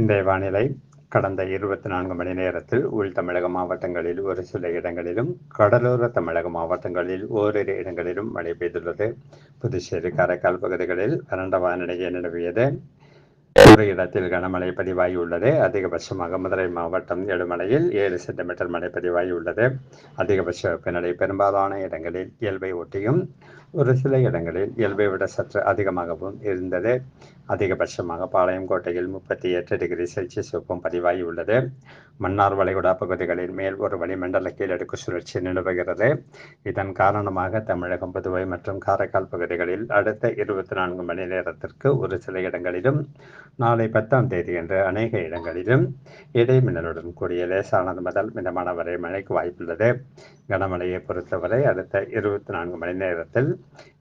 இன்றைய வானிலை கடந்த இருபத்தி நான்கு மணி நேரத்தில் உள் தமிழக மாவட்டங்களில் ஒரு சில இடங்களிலும் கடலோர தமிழக மாவட்டங்களில் ஓரிரு இடங்களிலும் மழை பெய்துள்ளது. புதுச்சேரி காரைக்கால் பகுதிகளில் வறண்ட வானிலையை நிலவியது. ஒரு இடத்தில் கனமழை பதிவாகியுள்ளது அதிகபட்சமாக மதுரை மாவட்டம் எழுமலையில் ஏழு சென்டிமீட்டர் மழை பதிவாகியுள்ளது அதிகபட்ச வெப்பநிலை பெரும்பாலான இடங்களில் இயல்பை ஒட்டியும் ஒரு சில இடங்களில் இயல்பை விட சற்று அதிகமாகவும் இருந்தது. அதிகபட்சமாக பாளையங்கோட்டையில் முப்பத்தி எட்டு டிகிரி செல்சியஸ் வெப்பம் பதிவாகியுள்ளது மன்னார் வளைகுடா பகுதிகளில் மேல் ஒரு வளிமண்டல கீழடுக்கு சுழற்சி நிலவுகிறது. இதன் காரணமாக தமிழகம் புதுவை மற்றும் காரைக்கால் பகுதிகளில் அடுத்த இருபத்தி நான்கு மணி நேரத்திற்கு ஒரு சில இடங்களிலும் நாளை பத்தாம் தேதி என்று அநேக இடங்களிலும் இடைமின்னலுடன் கூடிய லேசானது முதல் மிதமான வரை மழைக்கு வாய்ப்புள்ளது. கனமழையை பொறுத்தவரை அடுத்த இருபத்தி நான்கு மணி நேரத்தில்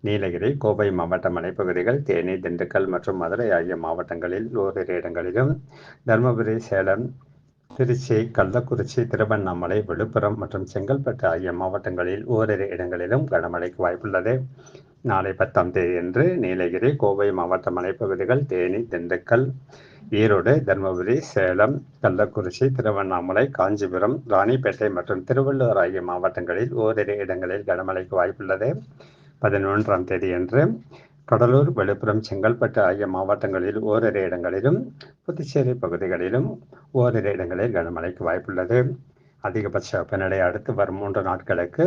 நீலகிரி கோவை மாவட்ட மலைப்பகுதிகள் தேனி திண்டுக்கல் மற்றும் மதுரை ஆகிய மாவட்டங்களில் ஓரிரு இடங்களிலும் தருமபுரி சேலம் திருச்சி கள்ளக்குறிச்சி திருவண்ணாமலை விழுப்புரம் மற்றும் செங்கல்பட்டு ஆகிய மாவட்டங்களில் ஓரிரு இடங்களிலும் கனமழைக்கு வாய்ப்புள்ளது. நாளை பத்தாம் தேதியன்று நீலகிரி கோவை மாவட்ட மலைப்பகுதிகள் தேனி திண்டுக்கல் ஈரோடு தருமபுரி சேலம் கள்ளக்குறிச்சி திருவண்ணாமலை காஞ்சிபுரம் ராணிப்பேட்டை மற்றும் திருவள்ளூர் ஆகிய மாவட்டங்களில் ஓரிரு இடங்களில் கனமழைக்கு வாய்ப்புள்ளது. பதினொன்றாம் தேதியன்று கடலூர் விழுப்புரம் செங்கல்பட்டு ஆகிய மாவட்டங்களில் ஓரிரு இடங்களிலும் புதுச்சேரி பகுதிகளிலும் ஓரிரு இடங்களில் கனமழைக்கு வாய்ப்புள்ளது. அதிகபட்ச வெப்பநிலை அடுத்து வரும் மூன்று நாட்களுக்கு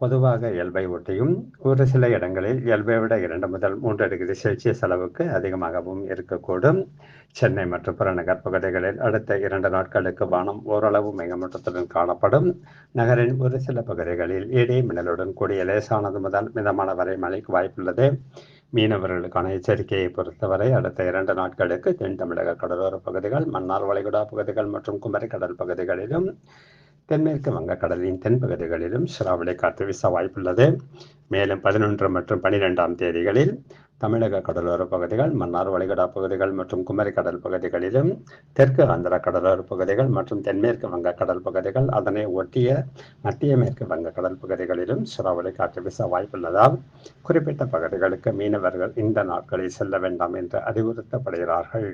பொதுவாக இயல்பை ஒட்டியும் ஒரு சில இடங்களில் இயல்பை விட இரண்டு முதல் மூன்று டிகிரி செல்சியஸ் அளவுக்கு அதிகமாகவும் இருக்கக்கூடும். சென்னை மற்றும் புறநகர் பகுதிகளில் அடுத்த இரண்டு நாட்களுக்கு வானம் ஓரளவு மேகமூட்டத்துடன் காணப்படும். நகரின் ஒரு சில பகுதிகளில் இடி மின்னலுடன் கூடிய லேசானது முதல் மிதமான வரை மழைக்கு வாய்ப்புள்ளது. மீனவர்களுக்கான எச்சரிக்கையை பொறுத்தவரை அடுத்த இரண்டு நாட்களுக்கு தென் தமிழக கடலோர பகுதிகள் மன்னார் வளைகுடா பகுதிகள் மற்றும் குமரிக்கடல் பகுதிகளிலும் தென்மேற்கு வங்கக்கடலின் தென்பகுதிகளிலும் சிராவளி காற்று வீச வாய்ப்புள்ளது. மேலும் பதினொன்று மற்றும் பனிரெண்டாம் தேதிகளில் தமிழக கடலோர பகுதிகள் மன்னார் வளைகுடா பகுதிகள் மற்றும் குமரிக்கடல் பகுதிகளிலும் தெற்கு ஆந்திர கடலோர பகுதிகள் மற்றும் தென்மேற்கு வங்கக்கடல் பகுதிகள் அதனை ஒட்டிய மத்திய மேற்கு வங்கக்கடல் பகுதிகளிலும் சூறாவளி காற்று வீச வாய்ப்புள்ளதால் குறிப்பிட்ட பகுதிகளுக்கு மீனவர்கள் இந்த நாட்களில் செல்ல வேண்டாம் என்று அறிவுறுத்தப்படுகிறார்கள்.